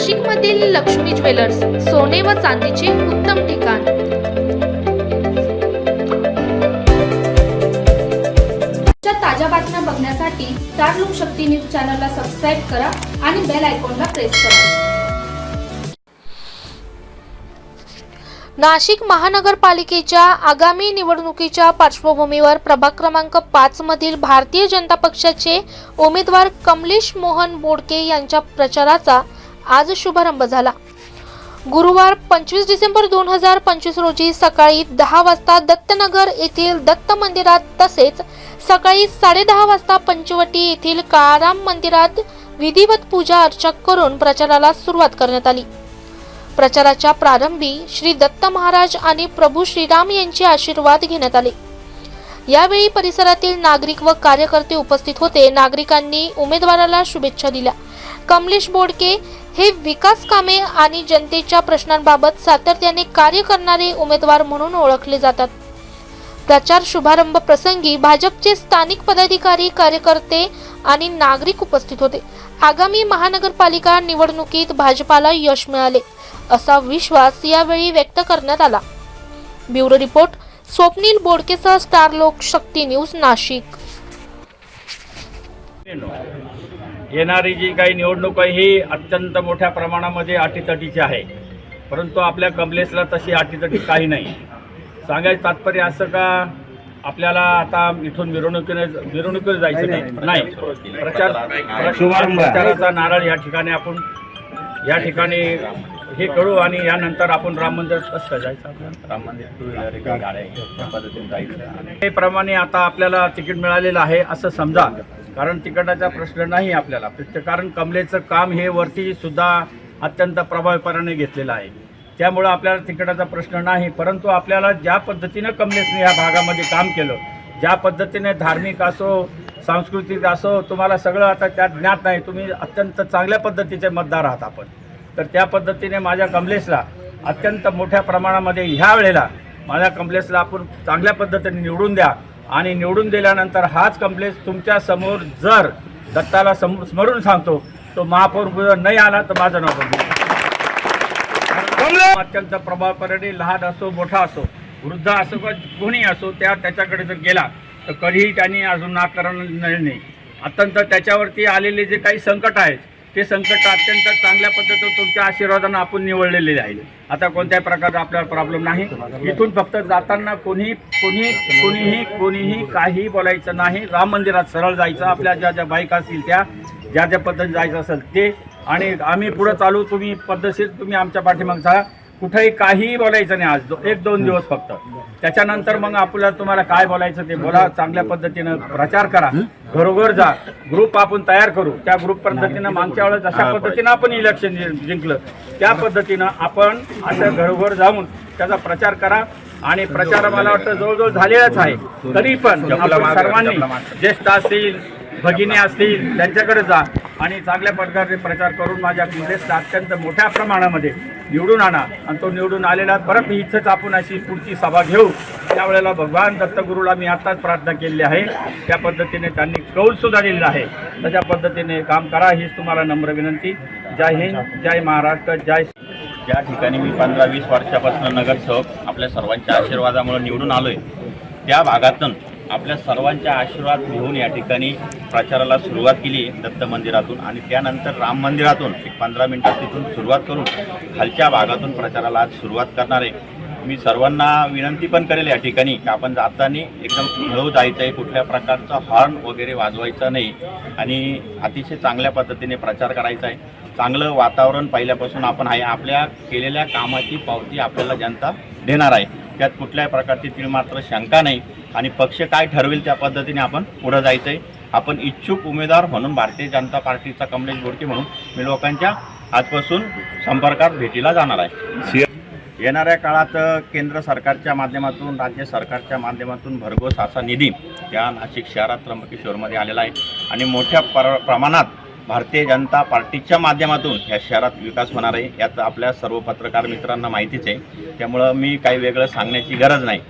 नाशिकमधील लक्ष्मी ज्वेलर्स सोने व चांदीचे उत्तम ठिकाण. ताज्या बातम्या बघण्यासाठी स्टार लोकशक्ती न्यूज चॅनलला सबस्क्राईब करा आणि बेल आयकॉनला प्रेस करा. नाशिक महानगरपालिकेच्या आगामी निवडणुकीच्या पार्श्वभूमीवर प्रभाग क्रमांक पाच मधील भारतीय जनता पक्षाचे उमेदवार कमलेश मोहन बोडके यांच्या प्रचाराचा आज शुभारंभ झाला. गुरुवार पंचवीस डिसेंबर दोन हजार पंचवीस रोजी सकाळी दहा वाजता दत्तनगर येथील दत्त मंदिरात तसेच सकाळी साडेदहा वाजता पंचवटी येथील काळाराम मंदिरात विधिवत पूजा अर्चा करून प्रचाराला सुरुवात करण्यात आली. प्रचाराच्या प्रारंभी श्री दत्त महाराज आणि प्रभू श्रीराम यांचे आशीर्वाद घेण्यात आले. यावेळी परिसरातील नागरिक व कार्यकर्ते उपस्थित होते. नागरिकांनी उमेदवाराला शुभेच्छा दिल्या. कमलेश बोडके हे विकास कामे आणि जनतेच्या प्रश्नांबाबत सातत्याने कार्य करणारे उमेदवार म्हणून ओळखले जातात. प्रचार शुभारंभ प्रसंगी भाजपचे स्थानिक पदाधिकारी कार्यकर्ते आणि नागरिक उपस्थित होते. आगामी महानगरपालिका निवडणुकीत भाजपाला यश मिळाले असा विश्वास यावेळी व्यक्त करण्यात आला. ब्युरो रिपोर्ट स्वप्नील बोडकेसह स्टार लोक शक्ती न्यूज नाशिक. येणारी जी काही निवडणूक आहे ही अत्यंत मोठ्या प्रमाणामध्ये अटीतटीची आहे. परंतु आपल्या कमलेसला तशी अटीतटी काही नाही. सांगायचं तात्पर्य असं का आपल्याला आता इथून मिरवणुकीने मिरवणुकीला जायचं नाही नाही. प्रचार प्रचाराचा नारळ या ठिकाणी आपण या ठिकाणी हे करू आणि यानंतर आपण राम मंदिर कसं जायचं आपल्याला. राम मंदिर टू व्हीलर एका गाड्या आहे, त्या पद्धतीने जायचं. ते प्रमाणे आता आपल्याला तिकीट मिळालेलं आहे असं समजा. कारण तिकिटाचा प्रश्न नाही आपल्याला. कारण कमलेचं काम हे वरती सुद्धा अत्यंत प्रभावीपणाने घेतलेलं आहे. त्यामुळं आपल्याला तिकिटाचा प्रश्न नाही. परंतु आपल्याला ज्या पद्धतीनं कमलेशने या भागामध्ये काम केलं ज्या पद्धतीने धार्मिक असो सांस्कृतिक असो तुम्हाला सगळं आता त्यात ज्ञात नाही. तुम्ही अत्यंत चांगल्या पद्धतीचे मतदार आहात आपण. तर त्या पद्धतीने माझ्या कमलेशला अत्यंत मोठ्या प्रमाणामध्ये ह्या वेळेला माझ्या कमलेशला आपण चांगल्या पद्धतीने निवडून द्या. आणि निवडून दिल्यानंतर हाच कमलेश तुमच्यासमोर जर दत्ताला सम स्मरून सांगतो तो महापौर नाही आला तर माझं नाव बदलू. अत्यंत प्रभावपणे लहान असो मोठा असो वृद्ध असो का कोणी असो त्या त्याच्याकडे जर गेला तर कधीही त्यांनी अजून नाकारण नाही. अत्यंत त्याच्यावरती आलेले जे काही संकट आहेत ते संकट अत्यंत चांगल्या पद्धतीने तुमच्या आशीर्वादानं आपण निवडलेले आहे. आता कोणत्याही प्रकारचा आपल्याला प्रॉब्लेम नाही. इथून फक्त जाताना कोणी कोणी कोणीही कोणीही काही बोलायचं नाही. राम मंदिरात सरळ जायचं आपल्या ज्या ज्या बाईक असतील त्या ज्या ज्या पद्धतीने जायचं असेल ते. आणि आम्ही पुढं चालू तुम्ही पद्धतशीर तुम्ही आमच्या पाठीमागचा कुठेही काहीही बोलायचं नाही आज. दो- एक दोन दिवस फक्त. त्याच्यानंतर मग आपल्याला तुम्हाला काय बोलायचं ते बोला चांगल्या पद्धतीनं प्रचार करा. घरोघर जा. ग्रुप आपण तयार करू. त्या ग्रुप पद्धतीनं मागच्या वेळेस जशा पद्धतीनं आपण इलेक्शन जिंकलं. त्या पद्धतीनं आपण अशा घरोघर जाऊन त्याचा प्रचार करा. आणि प्रचार मला वाटतं जवळजवळ झालेलाच आहे. तरी पण सर्वांनी ज्येष्ठ असतील भगिनी असतील त्यांच्याकडे जा. आणि चांगल्या प्रकारे प्रचार करून माझ्या काँग्रेसला अत्यंत मोठ्या प्रमाणामध्ये निवडून आणा. आणि तो निवडून आलेला परत इथंच आपण अशी पुढची सभा घेऊ. त्यावेळेला भगवान दत्तगुरूला मी आत्ताच प्रार्थना केलेली आहे. त्या पद्धतीने त्यांनी कौल सुद्धा दिलेला आहे तशा पद्धतीने काम करा हीच तुम्हाला नम्र विनंती. जय हिंद जय महाराष्ट्र जय ज्या ठिकाणी मी पंधरा वीस वर्षापासून नगरसेवक आपल्या सर्वांच्या आशीर्वादामुळे निवडून आलोय त्या भागातून आपल्या सर्वांच्या आशीर्वाद घेऊन या ठिकाणी प्रचाराला सुरुवात केली दत्त मंदिरातून आणि त्यानंतर राम मंदिरातून एक पंधरा मिनटात तिथून सुरुवात करून खालच्या भागातून प्रचाराला आज सुरुवात करणार आहे. मी सर्वांना विनंती पण करेल या ठिकाणी की आपण जाताना एकदम हळू जायचं आहे कुठल्या प्रकारचा हॉर्न वगैरे वाजवायचा नाही आणि अतिशय चांगल्या पद्धतीने प्रचार करायचा आहे. चांगलं वातावरण पहिल्यापासून आपण आहे आपल्या केलेल्या कामाची पावती आपल्याला जनता देणार आहे. त्यात कुठल्याही प्रकारची ती मात्र शंका नाही. आणि पक्ष काय ठरवेल त्या पद्धतीने आपण पुढं जायचं आहे आपण इच्छुक उमेदवार म्हणून भारतीय जनता पार्टीचा कमलेश बोडके म्हणून मी लोकांच्या आजपासून संपर्कात भेटीला जाणार आहे. येणाऱ्या काळात केंद्र सरकारच्या माध्यमातून राज्य सरकारच्या माध्यमातून भरघोस असा निधी या नाशिक शहरात त्र्यंबकेश्वरमध्ये आलेला आहे. आणि मोठ्या प्र प्रमाणात भारतीय जनता पार्टीच्या माध्यमातून या शहरात विकास होणार आहे यात आपल्या सर्व पत्रकार मित्रांना माहितीच आहे. त्यामुळं मी काही वेगळं सांगण्याची गरज नाही.